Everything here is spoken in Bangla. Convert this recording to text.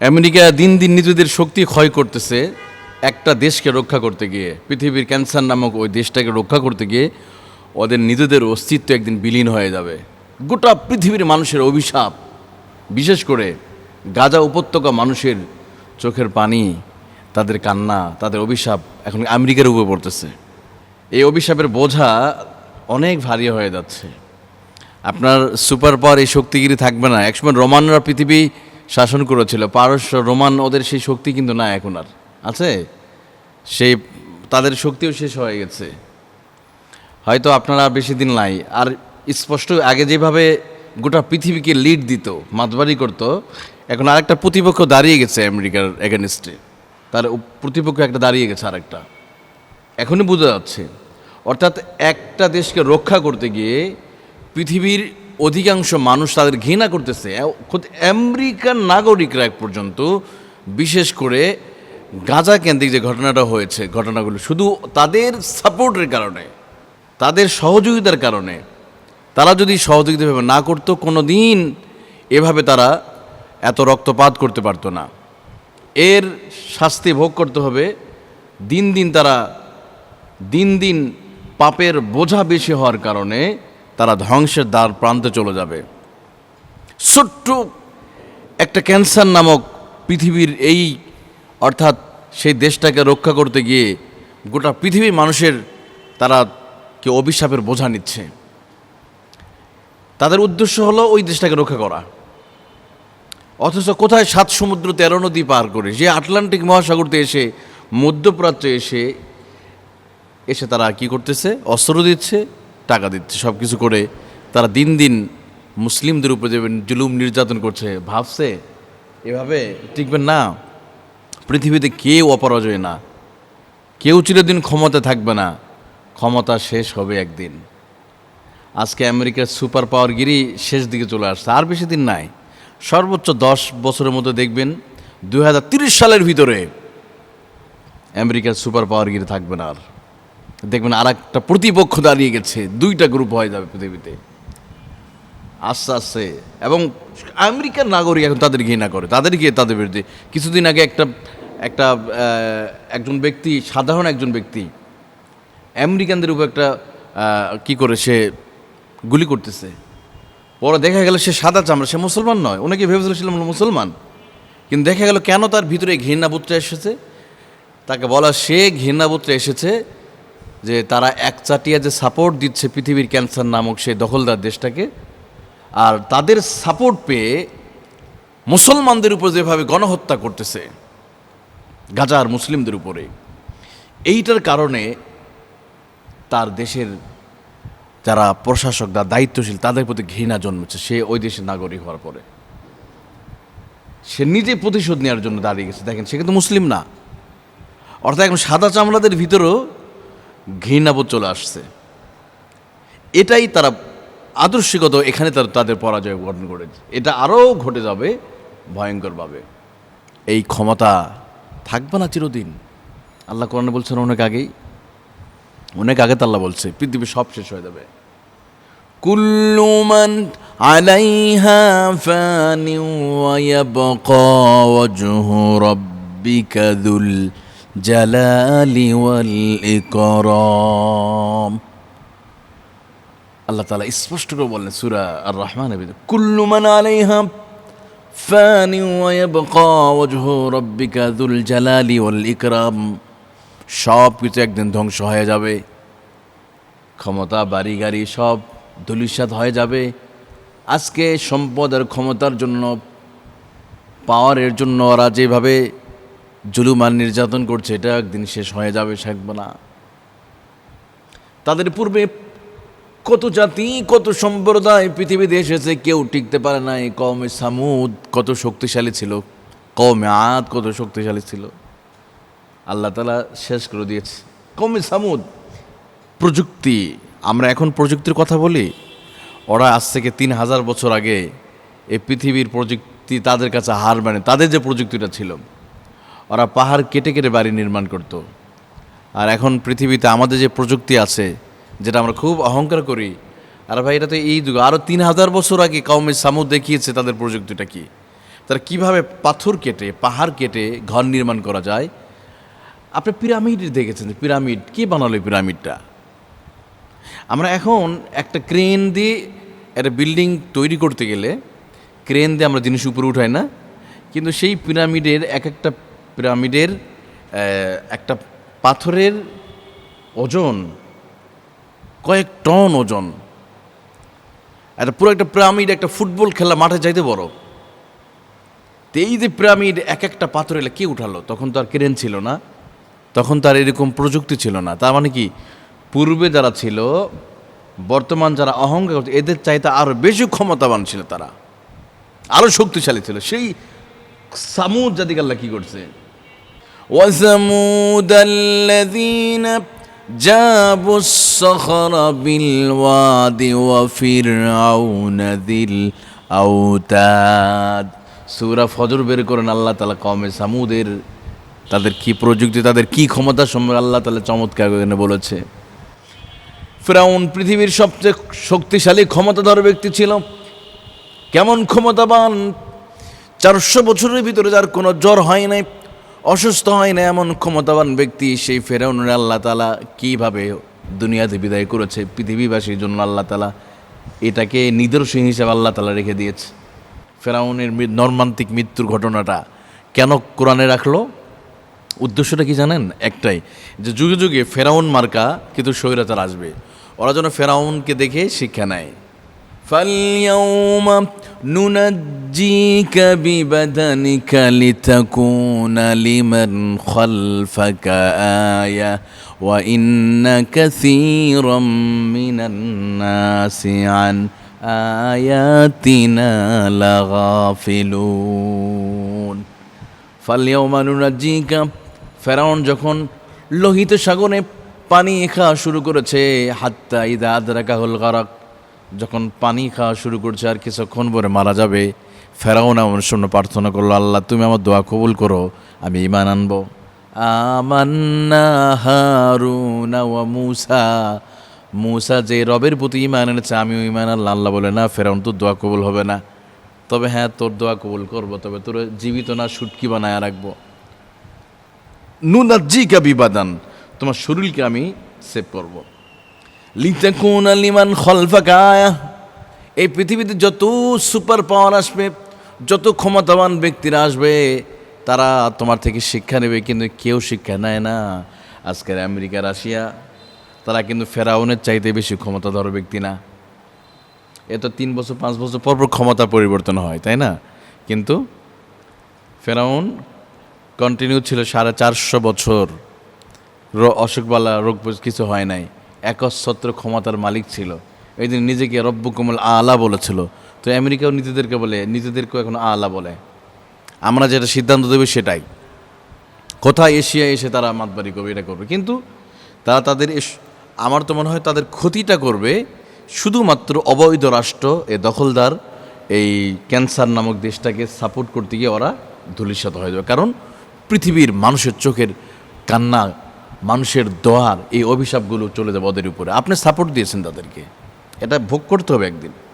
আমেরিকা দিন দিন নিজেদের শক্তি ক্ষয় করতেছে একটা দেশকে রক্ষা করতে গিয়ে। পৃথিবীর ক্যান্সার নামক ওই দেশটাকে রক্ষা করতে গিয়ে ওদের নিজেদের অস্তিত্ব একদিন বিলীন হয়ে যাবে। গোটা পৃথিবীর মানুষের অভিশাপ, বিশেষ করে গাজা উপত্যকা মানুষের চোখের পানি, তাদের কান্না, তাদের অভিশাপ এখন আমেরিকার উপর পড়তেছে। এই অভিশাপের বোঝা অনেক ভারী হয়ে যাচ্ছে। আপনার সুপার পাওয়ার এই শক্তিগিরি থাকবে না। একসময় রোমানরা পৃথিবী শাসন করেছিল। পারস্য, রোমান, ওদের সেই শক্তি কিন্তু না এখন আর। আছে? সেই, তাদের শক্তিও শেষ হয়ে গেছে। হয়তো আপনারা বেশি দিন নাই। আর স্পষ্ট, আগে যেভাবে গোটা পৃথিবীকে লিড দিত, মাতবাড়ি করত, এখন আরেকটা প্রতিপক্ষ দাঁড়িয়ে গেছে আমেরিকার এগেনস্টে তার প্রতিপক্ষ একটা দাঁড়িয়ে গেছে আরেকটা। এখনই বোঝা যাচ্ছে। অর্থাৎ একটা দেশকে রক্ষা করতে গিয়ে পৃথিবীর অধিকাংশ মানুষ তাদের ঘৃণা করতেছে। আমেরিকান নাগরিকরা এক পর্যন্ত, বিশেষ করে গাজা কেন্দ্রিক যে ঘটনাটা হয়েছে, ঘটনাগুলো শুধু তাদের সাপোর্টের কারণে, তাদের সহযোগিতার কারণে, তারা যদি সহযোগিতাভাবে না করতো কোনো দিন এভাবে তারা এত রক্তপাত করতে পারতো না। এর শাস্তি ভোগ করতে হবে। দিন দিন তারা, দিন দিন পাপের বোঝা বেশি হওয়ার কারণে তারা ধ্বংসের দ্বার প্রান্তে চলে যাবে। ছোট্ট একটা ক্যান্সার নামক পৃথিবীর এই, অর্থাৎ সেই দেশটাকে রক্ষা করতে গিয়ে গোটা পৃথিবীর মানুষের তারা কে অভিশাপের বোঝা নিচ্ছে। তাদের উদ্দেশ্য হলো ওই দেশটাকে রক্ষা করা। অথচ কোথায় সাত সমুদ্র তেরো নদী পার করে, যে আটলান্টিক মহাসাগরতে এসে, মধ্যপ্রাচ্যে এসে এসে তারা কি করতেছে? অস্ত্র দিচ্ছে টাকা দিচ্ছে সব কিছু করে তারা দিন দিন মুসলিমদের উপরে যে জুলুম নির্যাতন করছে, ভাবছে এভাবে টিকবেন না। পৃথিবীতে কেউ অপরাজয় না। কেউ চিরদিন ক্ষমতা থাকবে না। ক্ষমতা শেষ হবে একদিন। আজকে আমেরিকার সুপার পাওয়ারগিরি শেষ দিকে চলে আসছে, আর বেশি দিন নাই। সর্বোচ্চ দশ বছরের মধ্যে দেখবেন দুই সালের ভিতরে আমেরিকার সুপার পাওয়ারগিরি থাকবে না আর। দেখবেন আর একটা প্রতিপক্ষ দাঁড়িয়ে গেছে। দুইটা গ্রুপ হয়ে যাবে পৃথিবীতে। আস্তে আস্তে। এবং আমেরিকার নাগরিক এখন তাদের ঘৃণা করে। তাদের গিয়ে তাদের বিরুদ্ধে কিছুদিন আগে একটা একটা একজন ব্যক্তি, সাধারণ একজন ব্যক্তি, আমেরিকানদের উপর একটা কি করে সে গুলি করতেছে। পরে দেখা গেল সে সাদা চামড়া, সে মুসলমান নয়। অনেকে ভেবেছিল ছিলাম মুসলমান। কিন্তু দেখা গেল কেন তার ভিতরে ঘৃণাবোধটা এসেছে? তাকে বলা সে ঘৃণাবোধটা এসেছে যে তারা একচাটিয়া যে সাপোর্ট দিচ্ছে পৃথিবীর ক্যান্সার নামক সেই দখলদার দেশটাকে, আর তাদের সাপোর্ট পেয়ে মুসলমানদের উপর যেভাবে গণহত্যা করতেছে গাজার মুসলিমদের উপরে, এইটার কারণে তার দেশের যারা প্রশাসক বা দায়িত্বশীল তাদের প্রতি ঘৃণা জন্মেছে, সে ওই দেশের নাগরিক হওয়ার পরে। সে নিজে প্রতিশোধ নেওয়ার জন্য দাঁড়িয়ে গেছে। দেখেন, সে কিন্তু মুসলিম না। অর্থাৎ এখন সাদা চামড়াদের ভিতরেও ঘৃণাবোধ চলে আসছে। এটাই তারা আদর্শিকত এখানে তার তাদের পরাজয় গঠন করেছে। এটা আরও ঘটে যাবে ভয়ঙ্করভাবে। এই ক্ষমতা থাকবে না চিরদিন। আল্লাহ কোরআনে বলছেন অনেক আগেই, অনেক আগে তো আল্লাহ বলছে, পৃথিবী সব শেষ হয়ে যাবে। কুল্লু মান আলাইহা ফানি ওয়া ওয়াজহু রাব্বিকা যুল জালালি ওয়াল ইকরাম আল্লাহ তাআলা স্পষ্ট করে বললেন, সূরা আর রহমানের ভিতরে, কুল্লু মান আলাইহা ফানি ওয়া ইয়াবকা ওয়াজহু রাব্বিকা যুল জালালি ওয়াল ইকরাম। সব কিছু একদিন ধ্বংস হয়ে যাবে। ক্ষমতা, বাড়ি, গাড়ি সব ধুলিসাত হয়ে যাবে। আজকে সম্পদ আর ক্ষমতার জন্য, পাওয়ারের জন্য ওরা যেভাবে জুলুম আর নির্যাতন করছে, এটা একদিন শেষ হয়ে যাবে, থাকবে না। তাদের পূর্বে কত জাতি, কত সম্প্রদায় পৃথিবীতে এসেছে, কেউ টিকতে পারে নাই। কমে সামুদ কত শক্তিশালী ছিল কমে আদ কত শক্তিশালী ছিল। আল্লাহ তালা শেষ করে দিয়েছে। কমে সামুদ, প্রযুক্তি, আমরা এখন প্রযুক্তির কথা বলি, ওরা আজ থেকে তিন হাজার বছর আগে এই পৃথিবীর প্রযুক্তি তাদের কাছে হার মানে তাদের যে প্রযুক্তিটা ছিল। ওরা পাহাড় কেটে কেটে বাড়ি নির্মাণ করত। আর এখন পৃথিবীতে আমাদের যে প্রযুক্তি আছে, যেটা আমরা খুব অহংকার করি, আর ভাই এটা তো এই যুগ আরও তিন হাজার বছর আগে কৌমে সামুদ দেখিয়েছে তাদের প্রযুক্তিটা কি? তারা কীভাবে পাথর কেটে, পাহাড় কেটে ঘর নির্মাণ করা যায়? আপনি পিরামিড দেখেছেন, পিরামিড? কে বানালো পিরামিডটা? আমরা এখন একটা ক্রেন দিয়ে একটা বিল্ডিং তৈরি করতে গেলে, ক্রেন দিয়ে আমরা জিনিস উপরে উঠাই না, কিন্তু সেই পিরামিডের এক একটা পিরামিডের একটা পাথরের ওজন, কয়েক টন ওজন। একটা পুরো একটা পিরামিড, একটা ফুটবল খেলা মাঠে যাইতে বড়। তো এই যে পিরামিড এক একটা পাথর এলে কে উঠালো? তখন তো আর ক্রেন ছিল না। তখন তার এরকম প্রযুক্তি ছিল না। তার মানে কি? পূর্বে যারা ছিল, বর্তমান যারা অহংকার করছে, এদের চাইতে আরও বেশি ক্ষমতাবান ছিল তারা। আরও শক্তিশালী ছিল। সেই সামুদ জাতিকে আল্লাহ কি করছে? وثمود الذين جابوا الصخر بالواد وفرعون ذي الأوتاد সুরা ফজর বের করেন আল্লাহ তালা কমে সামুদের তাদের কি প্রযুক্তি তাদের কি ক্ষমতা সম্পর্কে আল্লাহ তালা চমৎকার এখানে বলেছে ফেরাউন পৃথিবীর সবচেয়ে শক্তিশালী ক্ষমতাধর ব্যক্তি ছিল কেমন ক্ষমতাবান চারশো বছরের ভিতরে যার কোনো জ্বর হয় নাই অসুস্থ হয় না এমন ক্ষমতাবান ব্যক্তি, সেই ফেরাউনের আল্লাহ তালা কীভাবে দুনিয়াতে বিদায় করেছে, পৃথিবীবাসীর জন্য আল্লাহ তালা এটাকে নিদর্শন হিসাবে আল্লাহ তালা রেখে দিয়েছে। ফেরাউনের নর্মান্তিক মৃত্যুর ঘটনাটা কেন কোরআনে রাখল? উদ্দেশ্যটা কি জানেন? একটাই, যে যুগে যুগে ফেরাউন মার্কা কিন্তু স্বৈরাচার আসবে। ওরা যেন ফেরাউনকে দেখে শিক্ষা নেয়। فاليوم ننجيك ببدنك لتكون لمن خلفك آية وإن كثيرا من الناس عن آياتنا لغافلون ফালিয়াউমা নুনাজ্জিকা ফেরাউন যখন লোহিত সাগরে পানি খাওয়া শুরু করেছে হাত্তা ইদা আদরাকা হল গারাক যখন পানি খাওয়া শুরু করছে আর কিছুক্ষণ পরে মারা যাবে, ফেরাউন আমার সামনে প্রার্থনা করল, আল্লাহ, তুমি আমার দোয়া কবুল করো, আমি ইমান আনব। আমান্না ওয়া মুসা। মুসা যে রবের প্রতি ইমান এনেছে, আমিও ইমান আল্লাহ আল্লাহ বলে, না, ফেরাউন, তোর দোয়া কবুল হবে না। তবে হ্যাঁ তোর দোয়া কবুল করব, তবে তোর জীবিত না, সুটকি বানায় রাখব। নুনাজ্জিকা বিবাদান, তোমার শরীরকে আমি সেভ করব। লিতাকুন লিমান খলফাকা এই পৃথিবীতে যত সুপার পাওয়ার আসবে, যত ক্ষমতাবান ব্যক্তিরা আসবে, তারা তোমার থেকে শিক্ষা নেবে, কিন্তু কেউ শিক্ষা নেয় না। আজকের আমেরিকা, রাশিয়া, তারা কিন্তু ফেরাউনের চাইতে বেশি ক্ষমতাধর ব্যক্তি না। এ তো তিন বছর, পাঁচ বছর পর পর ক্ষমতা পরিবর্তন হয়, তাই না? কিন্তু ফেরাউন কন্টিনিউ ছিল সাড়ে চারশো বছর। অসুখবালা রোগ কিছু হয় নাই। একচ্ছত্র ক্ষমতার মালিক ছিল। এই দিন নিজেকে রব্বু কমল আলা বলেছিল। তো আমেরিকাও নিজেদেরকে বলে, নিজেদেরকেও এখন আলা বলে। আমরা যেটা সিদ্ধান্ত দেবে সেটাই। কোথায় এশিয়া এসে তারা মাতবাড়ি করবে, এটা করবে। কিন্তু তারা তাদের আমার তো মনে হয় তাদের ক্ষতিটা করবে শুধুমাত্র অবৈধ রাষ্ট্র, এ দখলদার, এই ক্যান্সার নামক দেশটাকে সাপোর্ট করতে গিয়ে ওরা ধূলিসাত হয়ে যাবে। কারণ পৃথিবীর মানুষের চোখের কান্না মানুষের দোয়ার এই অভিশাপগুলো চলে যাবে ওদের উপরে। আপনি সাপোর্ট দিয়েছেন তাদেরকে। এটা ভোগ করতে হবে একদিন।